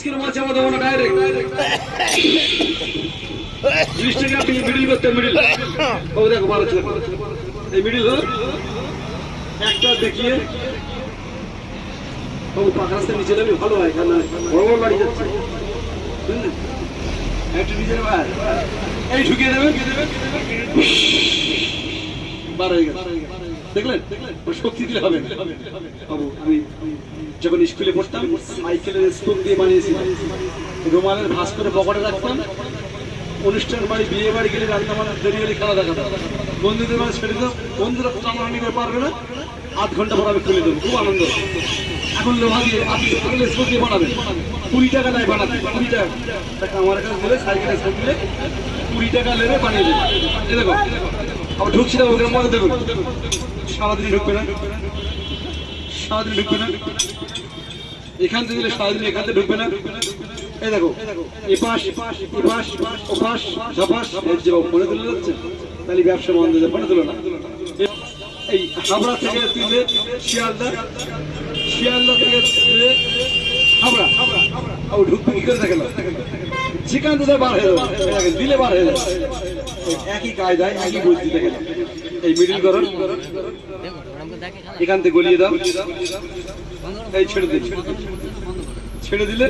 আজকের মাছ আমরা দেবো না ডাইরেক্ট বিশ টাকা আপনি মিডিল করতে মিডিল ও দেখো ভালো ছিল এই মিডিল হলো একটা দেখিয়ে ও পাকা রাস্তায় নিচে যাবে ভালো হয় কারণ বড় বড় বাড়ি যাচ্ছে বুঝলেন একটু নিজের ভাই এই ঢুকিয়ে দেবেন বার হয়ে গেছে দেখলেন? শক্তি দিলে হবে বাবু, আমি যখন স্কুলে পড়তাম সাইকেলের স্টোক দিয়ে রুমালের ভাস করে পকেটে রাখতাম। অনুষ্ঠান বাড়ি, বিয়ে বাড়ি গেলে রান্না বান্না দেরি হলে খেলা দেখাতাম বন্ধুদের মানে ছেড়ে দিতাম বন্ধুরা টানা নিতে পারবে না। আধ ঘণ্টা পর আমি খুলে দেবো। খুব আনন্দ এখন লোহা দিয়ে আপনি সকালে স্টোক দিয়ে বানাবেন। কুড়ি টাকা নেয় বানাতে। কুড়ি টাকা। আমার কাছে গেলে সাইকেলে স্টোক দিলে কুড়ি টাকা নেবে বানিয়ে দেবে। আবার ঢুকছি না ওখানে মনে দেখুন সারাদিন ঢুকবে না। সারাদিন ঢুকবে না। এখান থেকে সারাদিন এখান থেকে ঢুকবে না। এই দেখো এপাশ এপাশ ওপাশ এর যে ফোনে তুলে যাচ্ছে তাহলে ব্যবসা বন্ধ হয়ে ফোনে তুলো না? এই হাবড়া থেকে তুলে শিয়ালদা শিয়ালদা থেকে তুলে হাবড়া। ও ঢুকবে কি করে থাকে না যেখান থেকে বার হয়ে দিলে বার হয়ে একই কায়দায়, একই এই মিডিল এখান থেকে গলিয়ে দাও। এই ছেড়ে দিন ছেড়ে দিলে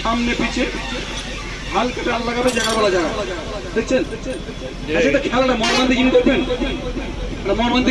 সামনে পিছে হালকা টাল লাগাবে, জায়গা বলা জায়গা দেখছেন? আচ্ছা খেলাটা মনবন্দি কিনে দেখবেন? মনবন্দি